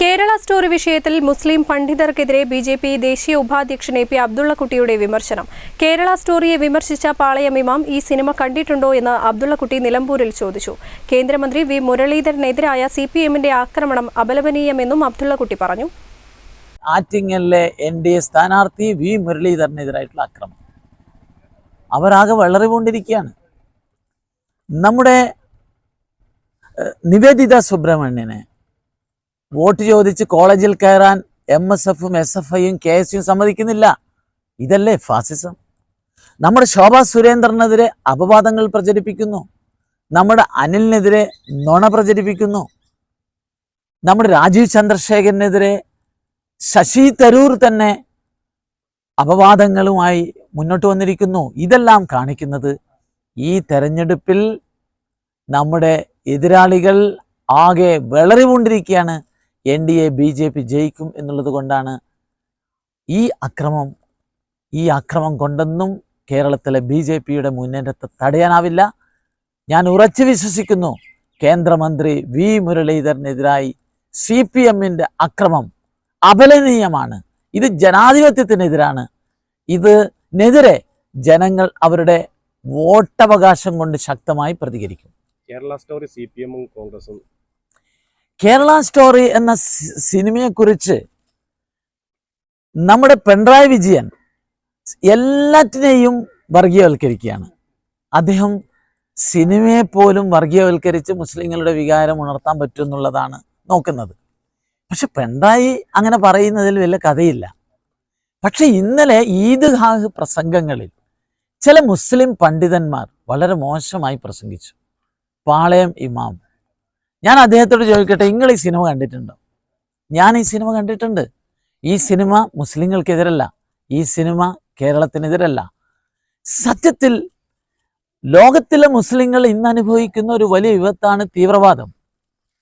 Kerala story വിഷയത്തിൽ മുസ്ലിം പണ്ഡിതർക്കെതിരെ ബി ജെ പി ദേശീയ ഉപാധ്യക്ഷൻ എ പി അബ്ദുള്ളക്കുട്ടിയുടെ വിമർശനം. കേരള സ്റ്റോറിയെ വിമർശിച്ച പാളയം ഇമാം ഈ സിനിമ കണ്ടിട്ടുണ്ടോ എന്ന് അബ്ദുള്ളക്കുട്ടി നിലമ്പൂരിൽ ചോദിച്ചു. കേന്ദ്രമന്ത്രി വി മുരളീധരനെതിരായ സി പി എമ്മിന്റെ ആക്രമണം അപലപനീയമെന്നും അബ്ദുള്ളക്കുട്ടി പറഞ്ഞു. ആറ്റിങ്ങലിലെ എൻ ഡി എ സ്ഥാനാർത്ഥി വി മുരളീധരനെതിരായിട്ടുള്ള ആക്രമണം. അവരാകെ വളറികൊണ്ടിരിക്കുകയാണ്. നമ്മുടെ നിവേദിത സുബ്രഹ്മണ്യനെ വോട്ട് ചോദിച്ച് കോളേജിൽ കയറാൻ എം എസ് എഫും എസ് എഫ് ഐയും കെ എസ് യും സമ്മതിക്കുന്നില്ല. ഇതല്ലേ ഫാസിസം? നമ്മുടെ ശോഭാ സുരേന്ദ്രനെതിരെ അപവാദങ്ങൾ പ്രചരിപ്പിക്കുന്നു. നമ്മുടെ അനിലിനെതിരെ നുണ പ്രചരിപ്പിക്കുന്നു. നമ്മുടെ രാജീവ് ചന്ദ്രശേഖരനെതിരെ ശശി തരൂർ തന്നെ അപവാദങ്ങളുമായി മുന്നോട്ട് വന്നിരിക്കുന്നു. ഇതെല്ലാം കാണിക്കുന്നത് ഈ തെരഞ്ഞെടുപ്പിൽ നമ്മുടെ എതിരാളികൾ ആകെ വിളറികൊണ്ടിരിക്കുകയാണ് N D A B J P ജയിക്കും എന്നുള്ളത് കൊണ്ടാണ് ഈ അക്രമം ഈ അക്രമം കൊണ്ടൊന്നും കേരളത്തിലെ ബി ജെ പിയുടെ മുന്നേറ്റത്തെ തടയാനാവില്ല. ഞാൻ ഉറച്ചു വിശ്വസിക്കുന്നു കേന്ദ്രമന്ത്രി വി മുരളീധരനെതിരായി സി പി എമ്മിന്റെ അക്രമം അപലനീയമാണ് ഇത് ജനാധിപത്യത്തിനെതിരാണ്. ഇതിനെതിരെ ജനങ്ങൾ അവരുടെ വോട്ടവകാശം കൊണ്ട് ശക്തമായി പ്രതികരിക്കും. കേരള സ്റ്റോറി സി പി എമ്മും കോൺഗ്രസും കേരള സ്റ്റോറി എന്ന സിനിമയെക്കുറിച്ച് നമ്മുടെ പിണറായി വിജയൻ എല്ലാറ്റിനെയും വർഗീയവൽക്കരിക്കുകയാണ്. അദ്ദേഹം സിനിമയെ പോലും വർഗീയവൽക്കരിച്ച് മുസ്ലിങ്ങളുടെ വികാരം ഉണർത്താൻ പറ്റും എന്നുള്ളതാണ് നോക്കുന്നത്. പക്ഷെ പിണറായി അങ്ങനെ പറയുന്നതിൽ വലിയ കഥയില്ല. പക്ഷെ ഇന്നലെ ഈദ്ഗാഹ് പ്രസംഗങ്ങളിൽ ചില മുസ്ലിം പണ്ഡിതന്മാർ വളരെ മോശമായി പ്രസംഗിച്ചു. പാളയം ഇമാം. ഞാൻ അദ്ദേഹത്തോട് ചോദിക്കട്ടെ നിങ്ങൾ ഈ സിനിമ കണ്ടിട്ടുണ്ടോ? ഞാൻ ഈ സിനിമ കണ്ടിട്ടുണ്ട്. ഈ സിനിമ മുസ്ലിങ്ങൾക്കെതിരല്ല. ഈ സിനിമ കേരളത്തിനെതിരല്ല. സത്യത്തിൽ ലോകത്തിലെ മുസ്ലിങ്ങൾ ഇന്ന് അനുഭവിക്കുന്ന ഒരു വലിയ വിപത്താണ് തീവ്രവാദം.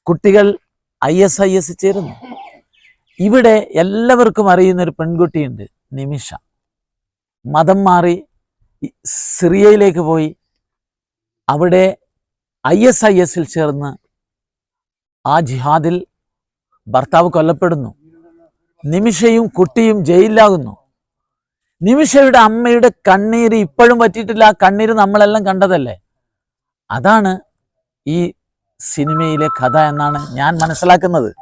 കുട്ടികൾ ഐ എസ് ഐ എസ് ചേരുന്നു. ഇവിടെ എല്ലാവർക്കും അറിയുന്ന ഒരു പെൺകുട്ടിയുണ്ട് നിമിഷ. മതം മാറി സിറിയയിലേക്ക് പോയി. അവിടെ ഐ എസ് ഐ എസിൽ ചേർന്ന് ആ ജിഹാദിൽ ഭർത്താവ് കൊല്ലപ്പെടുന്നു. നിമിഷയും കുട്ടിയും ജയിലിലാകുന്നു. നിമിഷയുടെ അമ്മയുടെ കണ്ണീര് ഇപ്പോഴും പറ്റിയിട്ടില്ല ആ കണ്ണീര് നമ്മളെല്ലാം കണ്ടതല്ലേ? അതാണ് ഈ സിനിമയിലെ കഥ എന്നാണ് ഞാൻ മനസ്സിലാക്കുന്നത്.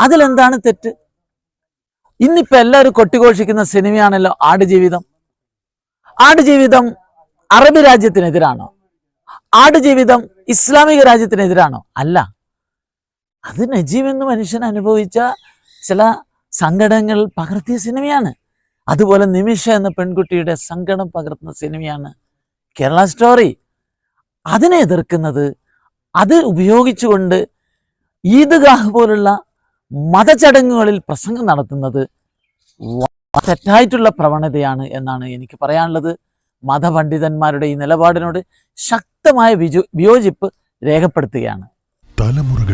അതിലെന്താണ് തെറ്റ്? ഇന്നിപ്പോ എല്ലാവരും കൊട്ടിഘോഷിക്കുന്ന സിനിമയാണല്ലോ ആടുജീവിതം. ആടുജീവിതം അറബ് രാജ്യത്തിനെതിരാണോ? ആടുജീവിതം ഇസ്ലാമിക രാജ്യത്തിനെതിരാണോ? അല്ല. അത് നജീം എന്ന മനുഷ്യൻ അനുഭവിച്ച ചില സങ്കടങ്ങൾ പകർത്തിയ സിനിമയാണ്. അതുപോലെ നിമിഷ എന്ന പെൺകുട്ടിയുടെ സങ്കടം പകർത്തുന്ന സിനിമയാണ് കേരള സ്റ്റോറി. അതിനെ എതിർക്കുന്നത് അത് ഉപയോഗിച്ചുകൊണ്ട് ഈദ്ഗാഹ് പോലുള്ള മതചടങ്ങുകളിൽ പ്രസംഗം നടത്തുന്നത് തെറ്റായിട്ടുള്ള പ്രവണതയാണ് എന്നാണ് എനിക്ക് പറയാനുള്ളത്. മതപണ്ഡിതന്മാരുടെ ഈ നിലപാടിനോട് ശക്തമായ വിയോജിപ്പ് രേഖപ്പെടുത്തുകയാണ്.